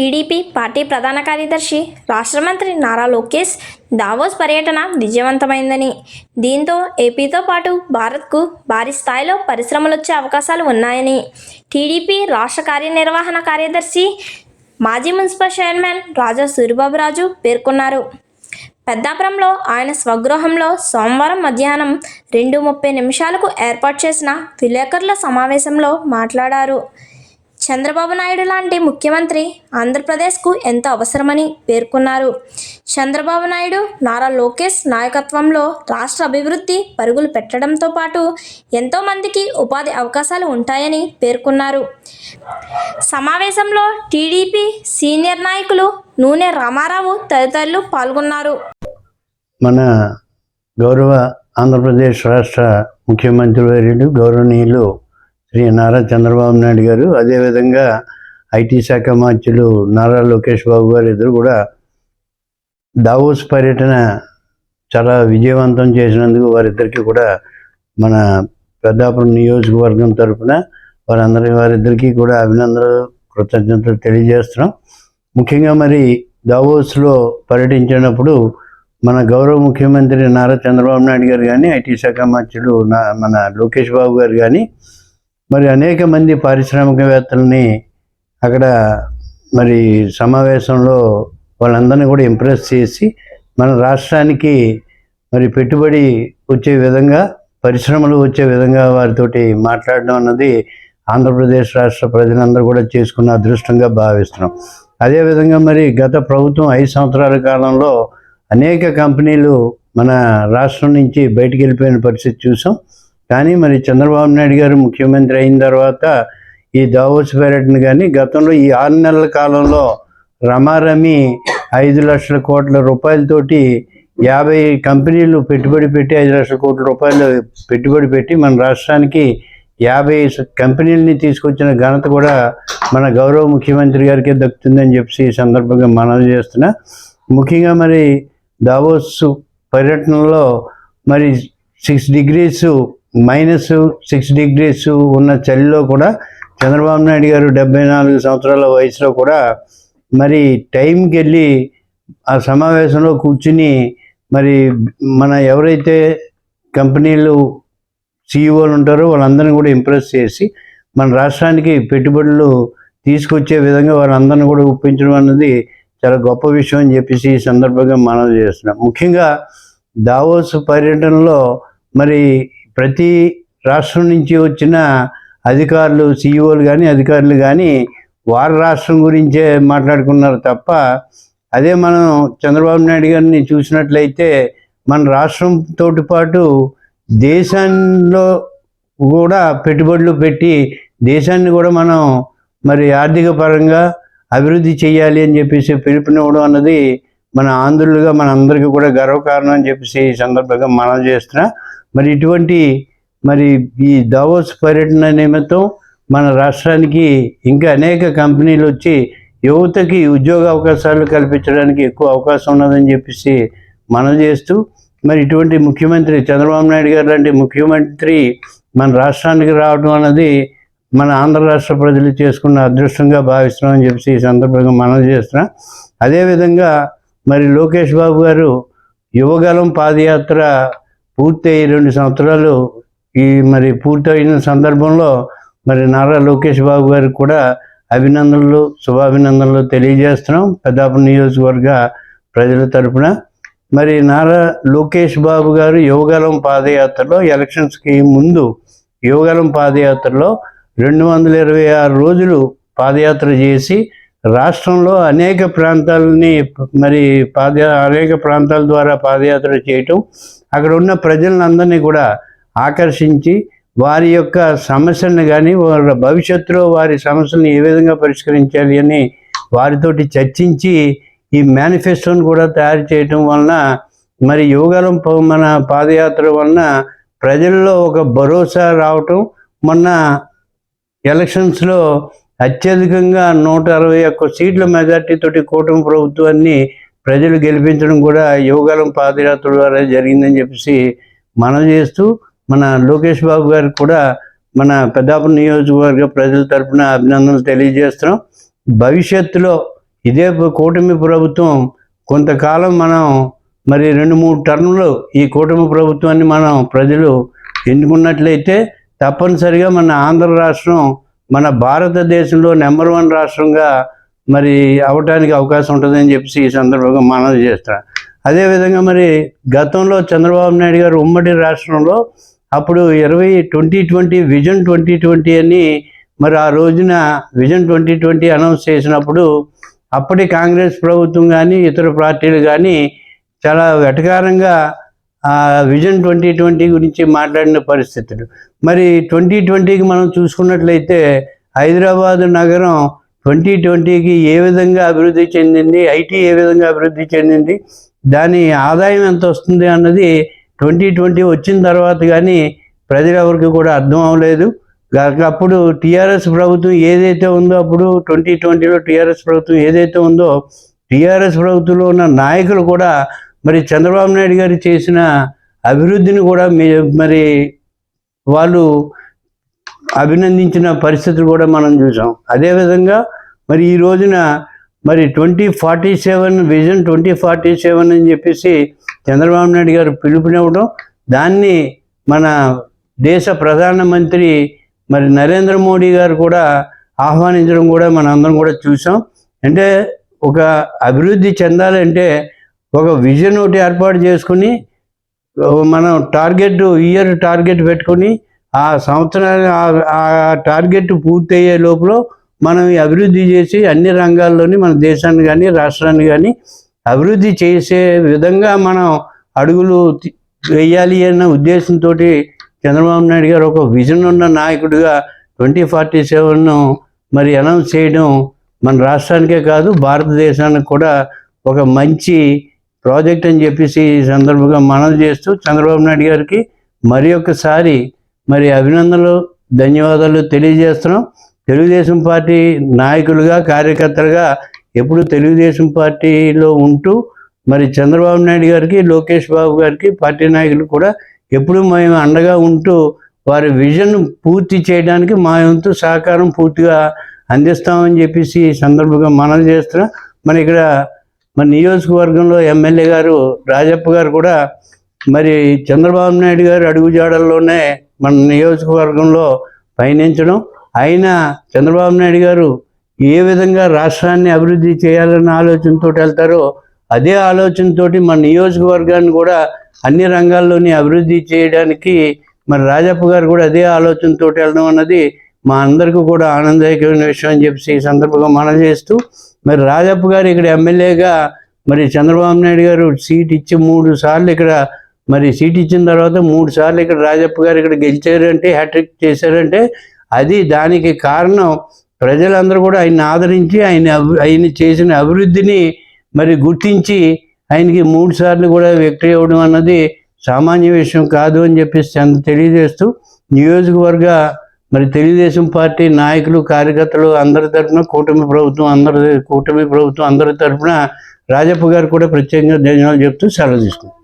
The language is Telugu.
టీడీపీ పార్టీ ప్రధాన కార్యదర్శి రాష్ట్ర మంత్రి నారా లోకేష్ దావోస్ పర్యటన విజయవంతమైందని. దీంతో ఏపీతో పాటు భారత్కు భారీ స్థాయిలో పరిశ్రమలు వచ్చే అవకాశాలు ఉన్నాయని. టీడీపీ రాష్ట్ర కార్యనిర్వహణ కార్యదర్శి మాజీ మున్సిపల్ చైర్మన్ రాజా సూరిబాబురాజు పేర్కొన్నారు. పెద్దాపురంలో ఆయన స్వగృహంలో సోమవారం మధ్యాహ్నం రెండు ముప్పై నిమిషాలకు ఏర్పాటు చేసిన విలేకరుల సమావేశంలో మాట్లాడారు. చంద్రబాబు నాయుడు లాంటి ముఖ్యమంత్రి ఆంధ్రప్రదేశ్కు ఎంతో అవసరమని పేర్కొన్నారు. చంద్రబాబు నాయుడు నారా లోకేష్ నాయకత్వంలో రాష్ట్ర అభివృద్ధి పరుగులు పెట్టడంతో పాటు ఎంతో మందికి ఉపాధి అవకాశాలు ఉంటాయని పేర్కొన్నారు. సమావేశంలో టీడీపీ సీనియర్ నాయకులు నూనె రామారావు తదితరులు పాల్గొన్నారు. మన గౌరవ ఆంధ్రప్రదేశ్ రాష్ట్ర ముఖ్యమంత్రి వర్యులు గౌరవనీయులు శ్రీ నారా చంద్రబాబు నాయుడు గారు అదేవిధంగా ఐటీ శాఖ మార్చులు నారా లోకేష్ బాబు గారు ఇద్దరు కూడా దావోస్ పర్యటన చాలా విజయవంతం చేసినందుకు వారిద్దరికీ కూడా మన పెద్దాపురం నియోజకవర్గం తరఫున వారందరి వారిద్దరికీ కూడా అభినందనలు కృతజ్ఞతలు తెలియజేస్తున్నాం. ముఖ్యంగా మరి దావోస్లో పర్యటించినప్పుడు మన గౌరవ ముఖ్యమంత్రి నారా చంద్రబాబు నాయుడు గారు కానీ ఐటీ శాఖ మంత్రులు నా మన లోకేష్ బాబు గారు కానీ మరి అనేక మంది పారిశ్రామికవేత్తలని అక్కడ మరి సమావేశంలో వాళ్ళందరినీ కూడా ఇంప్రెస్ చేసి మన రాష్ట్రానికి మరి పెట్టుబడి వచ్చే విధంగా పరిశ్రమలు వచ్చే విధంగా వారితోటి మాట్లాడడం అన్నది ఆంధ్రప్రదేశ్ రాష్ట్ర ప్రజలందరూ కూడా చేసుకున్న అదృష్టంగా భావిస్తున్నాం. అదేవిధంగా మరి గత ప్రభుత్వం ఐదు సంవత్సరాల కాలంలో అనేక కంపెనీలు మన రాష్ట్రం నుంచి బయటికి వెళ్ళిపోయిన పరిస్థితి చూసాం. కానీ మరి చంద్రబాబు నాయుడు గారు ముఖ్యమంత్రి అయిన తర్వాత ఈ దావోస్ పర్యటన కానీ గతంలో ఈ ఆరు నెలల కాలంలో రమారమి ఐదు లక్షల కోట్ల రూపాయలతోటి యాభై కంపెనీలు పెట్టుబడి పెట్టి ఐదు లక్షల కోట్ల రూపాయలు పెట్టుబడి పెట్టి మన రాష్ట్రానికి యాభై కంపెనీలని తీసుకొచ్చిన ఘనత కూడా మన గౌరవ ముఖ్యమంత్రి గారికే దక్కుతుందని చెప్పి ఈ సందర్భంగా మనవి చేస్తున్నా. ముఖ్యంగా మరి దావోస్ పర్యటనలో మరి six degrees minus six degrees ఉన్న చలిలో కూడా చంద్రబాబు నాయుడు గారు డెబ్బై నాలుగు సంవత్సరాల వయసులో కూడా మరి టైంకి వెళ్ళి ఆ సమావేశంలో కూర్చుని మరి మన ఎవరైతే కంపెనీలు సీఈఓలు ఉంటారో వాళ్ళందరినీ కూడా ఇంప్రెస్ చేసి మన రాష్ట్రానికి పెట్టుబడులు తీసుకొచ్చే విధంగా వారందరిని కూడా ఒప్పించడం అన్నది చాలా గొప్ప విషయం అని చెప్పేసి ఈ సందర్భంగా మనం చేస్తున్నాం. ముఖ్యంగా దావోస్ పర్యటనలో మరి ప్రతి రాష్ట్రం నుంచి వచ్చిన అధికారులు సీఈఓలు కానీ అధికారులు కానీ వారి రాష్ట్రం గురించే మాట్లాడుకున్నారు తప్ప అదే మనం చంద్రబాబు నాయుడు గారిని చూసినట్లయితే మన రాష్ట్రంతో పాటు దేశంలో కూడా పెట్టుబడులు పెట్టి దేశాన్ని కూడా మనం మరి ఆర్థిక పరంగా అభివృద్ధి చేయాలి అని చెప్పేసి పిలుపునివ్వడం అన్నది మన ఆంధ్రులుగా మన అందరికీ కూడా గర్వకారణం అని చెప్పేసి ఈ సందర్భంగా మనం చేస్తున్నా. మరి ఇటువంటి మరి ఈ దావోస్ పర్యటన నిమిత్తం మన రాష్ట్రానికి ఇంకా అనేక కంపెనీలు వచ్చి యువతకి ఉద్యోగ అవకాశాలు కల్పించడానికి ఎక్కువ అవకాశం ఉన్నదని చెప్పేసి మనం చేస్తూ మరి ఇటువంటి ముఖ్యమంత్రి చంద్రబాబు నాయుడు గారు లాంటి ముఖ్యమంత్రి మన రాష్ట్రానికి రావడం అన్నది మన ఆంధ్ర రాష్ట్ర ప్రజలు చేసుకున్న అదృష్టంగా భావిస్తున్నామని చెప్పేసి ఈ సందర్భంగా మనం చేస్తున్నాం. అదేవిధంగా మరి లోకేష్ బాబు గారు యువగలం పాదయాత్ర పూర్తయి రెండు సంవత్సరాలు ఈ మరి పూర్తయిన సందర్భంలో మరి నారా లోకేష్ బాబు గారికి కూడా అభినందనలు శుభాభినందనలు తెలియజేస్తున్నాం. పెద్దాపురం నియోజకవర్గ ప్రజల తరపున. మరి నారా లోకేష్ బాబు గారు యువగలం పాదయాత్రలో ఎలక్షన్స్కి ముందు యువగలం పాదయాత్రలో రెండు వందల ఇరవై ఆరు రోజులు పాదయాత్ర చేసి రాష్ట్రంలో అనేక ప్రాంతాలని మరి పాద అనేక ప్రాంతాల ద్వారా పాదయాత్ర చేయటం అక్కడ ఉన్న ప్రజలందరినీ కూడా ఆకర్షించి వారి యొక్క సమస్యలను కానీ వారి భవిష్యత్తులో వారి సమస్యలను ఏ విధంగా పరిష్కరించాలి అని వారితోటి చర్చించి ఈ మేనిఫెస్టోను కూడా తయారు చేయటం వలన మరి యోగాలం మన పాదయాత్ర వలన ప్రజల్లో ఒక భరోసా రావటం మొన్న ఎలక్షన్స్లో అత్యధికంగా నూట అరవై ఒక్క సీట్ల మెజార్టీతోటి కూటమి ప్రభుత్వాన్ని ప్రజలు గెలిపించడం కూడా యువగలం పాదయాత్ర ద్వారా జరిగిందని చెప్పేసి మనం చేస్తూ మన లోకేష్ బాబు గారికి కూడా మన పెద్దాపురం నియోజకవర్గ ప్రజల తరపున అభినందనలు తెలియజేస్తున్నాం. భవిష్యత్తులో ఇదే కూటమి ప్రభుత్వం కొంతకాలం మనం మరి రెండు మూడు టర్ములు ఈ కూటమి ప్రభుత్వాన్ని మనం ప్రజలు ఎన్నుకున్నట్లయితే తప్పనిసరిగా మన ఆంధ్ర రాష్ట్రం మన భారతదేశంలో నెంబర్ వన్ రాష్ట్రంగా మరి అవటానికి అవకాశం ఉంటుందని చెప్పేసి ఈ సందర్భంగా మనవి చేస్తాను అదేవిధంగా మరి గతంలో చంద్రబాబు నాయుడు గారు ఉమ్మడి రాష్ట్రంలో అప్పుడు ఇరవై twenty twenty vision twenty twenty అని మరి ఆ రోజున విజన్ ట్వంటీ ట్వంటీ అనౌన్స్ చేసినప్పుడు అప్పటి కాంగ్రెస్ ప్రభుత్వం కానీ ఇతర పార్టీలు కానీ చాలా వెటకారంగా ఆ విజన్ ట్వంటీ ట్వంటీ గురించి మాట్లాడిన పరిస్థితులు. మరి ట్వంటీ ట్వంటీకి మనం చూసుకున్నట్లయితే హైదరాబాద్ నగరం ట్వంటీ ట్వంటీకి ఏ విధంగా అభివృద్ధి చెందింది ఐటీ ఏ విధంగా అభివృద్ధి చెందింది దాని ఆదాయం ఎంత వస్తుంది అన్నది ట్వంటీ ట్వంటీ వచ్చిన తర్వాత కానీ ప్రజలెవరికి కూడా అర్థం అవ్వలేదు. అప్పుడు టీఆర్ఎస్ ప్రభుత్వం ఏదైతే ఉందో అప్పుడు ట్వంటీ ట్వంటీలో టీఆర్ఎస్ ప్రభుత్వం ఏదైతే ఉందో టీఆర్ఎస్ ప్రభుత్వంలో ఉన్న నాయకులు కూడా మరి చంద్రబాబు నాయుడు గారు చేసిన అభివృద్ధిని కూడా మీ- మరి వాళ్ళు అభినందించిన పరిస్థితులు కూడా మనం చూసాం. అదేవిధంగా మరి ఈ రోజున మరి twenty forty seven vision twenty forty seven అని చెప్పేసి చంద్రబాబు నాయుడు గారు పిలుపునివ్వడం దాన్ని మన దేశ ప్రధానమంత్రి మరి నరేంద్ర మోడీ గారు కూడా ఆహ్వానించడం కూడా మన అందరం కూడా చూసాం. అంటే ఒక అభివృద్ధి చెందాలంటే ఒక విజన్ ఒకటి ఏర్పాటు చేసుకుని మనం టార్గెట్ ఇయర్ టార్గెట్ పెట్టుకొని ఆ సంవత్సరాన్ని ఆ- టార్గెట్ పూర్తయ్యే లోపల మనం అభివృద్ధి చేసి అన్ని రంగాల్లోని మన దేశాన్ని కానీ రాష్ట్రాన్ని కానీ అభివృద్ధి చేసే విధంగా మనం అడుగులు వేయాలి అన్న ఉద్దేశంతో చంద్రబాబు నాయుడు గారు ఒక విజన్ ఉన్న నాయకుడిగా ట్వంటీ ఫార్టీ సెవెన్ను మరి అనౌన్స్ చేయడం మన రాష్ట్రానికే కాదు భారతదేశానికి కూడా ఒక మంచి ప్రాజెక్ట్ అని చెప్పేసి ఈ సందర్భంగా మనం చేస్తూ చంద్రబాబు నాయుడు గారికి మరి ఒకసారి మరి అభినందనలు ధన్యవాదాలు తెలియజేస్తున్నాం. తెలుగుదేశం పార్టీ నాయకులుగా కార్యకర్తలుగా ఎప్పుడు తెలుగుదేశం పార్టీలో ఉంటూ మరి చంద్రబాబు నాయుడు గారికి లోకేష్ బాబు గారికి పార్టీ నాయకులు కూడా ఎప్పుడు మేము అండగా ఉంటూ వారి విజన్ పూర్తి చేయడానికి మా వంతు సహకారం పూర్తిగా అందిస్తామని చెప్పేసి సందర్భంగా మనం చేస్తున్నాం. మన ఇక్కడ మన నియోజకవర్గంలో ఎమ్మెల్యే గారు రాజప్ప గారు కూడా మరి చంద్రబాబు నాయుడు గారు అడుగుజాడల్లోనే మన నియోజకవర్గంలో పయనించడం అయినా చంద్రబాబు నాయుడు గారు ఏ విధంగా రాష్ట్రాన్ని అభివృద్ధి చేయాలన్న ఆలోచనతో వెళ్తారో అదే ఆలోచనతోటి మన నియోజకవర్గాన్ని కూడా అన్ని రంగాల్లోని అభివృద్ధి చేయడానికి మరి రాజప్ప గారు కూడా అదే ఆలోచనతో వెళ్ళడం అన్నది మా అందరికీ కూడా ఆనందదాయకమైన విషయం అని చెప్పేసి ఈ సందర్భంగా మనం చేస్తూ మరి రాజప్ప గారు ఇక్కడ ఎమ్మెల్యేగా మరి చంద్రబాబు నాయుడు గారు సీట్ ఇచ్చి మూడు సార్లు ఇక్కడ మరి సీట్ ఇచ్చిన తర్వాత మూడు సార్లు ఇక్కడ రాజప్ప గారు ఇక్కడ గెలిచారంటే హ్యాట్రిక్ చేశారంటే అది దానికి కారణం ప్రజలందరూ కూడా ఆయన ఆదరించి ఆయన ఆయన చేసిన అభివృద్ధిని మరి గుర్తించి ఆయనకి మూడు సార్లు కూడా విక్టరీ అవ్వడం అన్నది సామాన్య విషయం కాదు అని చెప్పేసి చంద- తెలియజేస్తూ నియోజకవర్గ మరి తెలుగుదేశం పార్టీ నాయకులు కార్యకర్తలు అందరి తరఫున కూటమి ప్రభుత్వం అందరి కూటమి ప్రభుత్వం అందరి తరఫున రాజప్ప గారు కూడా ప్రత్యేకంగా ధన్యవాదాలు చెప్తూ సెలవు తీసుకున్నారు